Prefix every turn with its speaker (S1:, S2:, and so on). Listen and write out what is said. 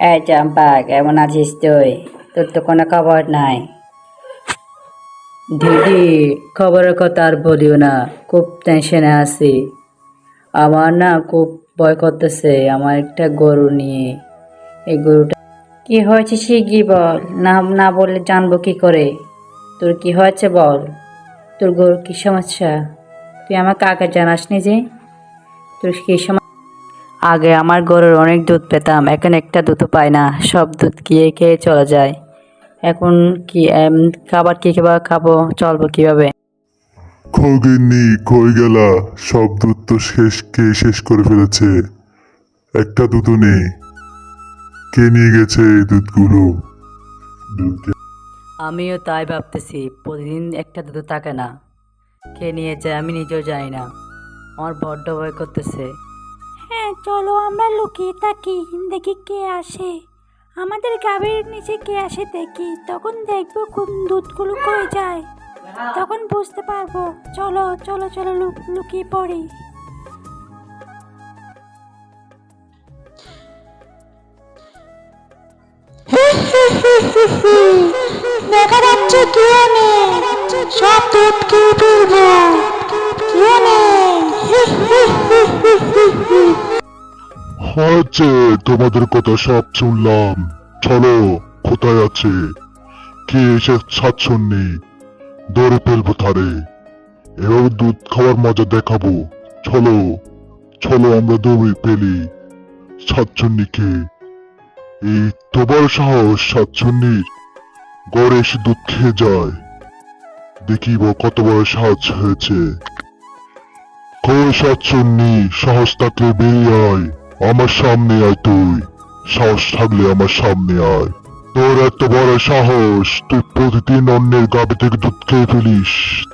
S1: এই চম্পা কেমন আছিস তুই? তোর তো কোনো খবর নাই। দিদি খবরের কথা আর বলিও না খুব টেনশনে আছি। আমার না খুব ভয় করতেছে আমার একটা গরু নিয়ে। এই গরুটা কি হয়েছে শিগগি বল না না বললে জানব কি করে? তোর কি হয়েছে বল? তোর গরুর কি সমস্যা? তুই আমাকে আগে জানাসনি যে তোর কি সমস্যা? আগে আমার গরুর অনেক দুধ পেতাম এখন একটা দুধও পাই না সব দুধ খেয়ে খেয়ে চলে যায়। এখন কি খাবার কি খাবার খাব চলবো কীভাবে?
S2: খগিন্নি কই গেলা? সব দুধ তো শেষ খেয়ে শেষ করে ফেলেছে? একটা দুধও নেই। কে নিয়ে গেছে এই দুধগুলো? দুধ
S1: আমিও তাই ভাবতেছি প্রতিদিন একটা দুধ থাকে না। কে নিয়ে যায় আমি নিজেও জানি না। আমার বড্ড ভয় করতেছে।
S3: হ্যাঁ চলো আমরা লুকিয়ে থাকি, দেখি কে আসে। আমাদের গাভীর নিচে কে আসে দেখি, তখন দেখব কোন দুধগুলো কই যায়। তখন বুঝতে পারব, চলো চলো চলো লুক- লুকিয়ে পড়ি। দেখা যাচ্ছে কেউ নেই সব দুধ খেয়ে ফেলব। কেউ নেই
S2: হয়েছে, তোমাদের কথা সব শুনলাম। চলো, কোথায় আছে? কে এসে ছাচ্ছন্নি দৌড়ে ফেলব তারে। এভাবে দুধ খাওয়ার মজা দেখাবো। চলো চলো আমরা দৌড়ে ফেলি। ছাচ্ছন্নিকে এই তোমার সাহস ছাচ্ছন্নির গড়ে এসে দুধ খেয়ে যায়। দেখিব কত বড় সাহস হয়েছে। কই সাচ্ছন্নি সাহস তাকে বেরিয়ে আয়। আমার সামনে আয় তুই। সাহস থাকলে আমার সামনে আয়। তোর এত বড় সাহস, তুই প্রতিদিন অন্যের গাবে থেকে দুধ খেয়ে ফেলিস।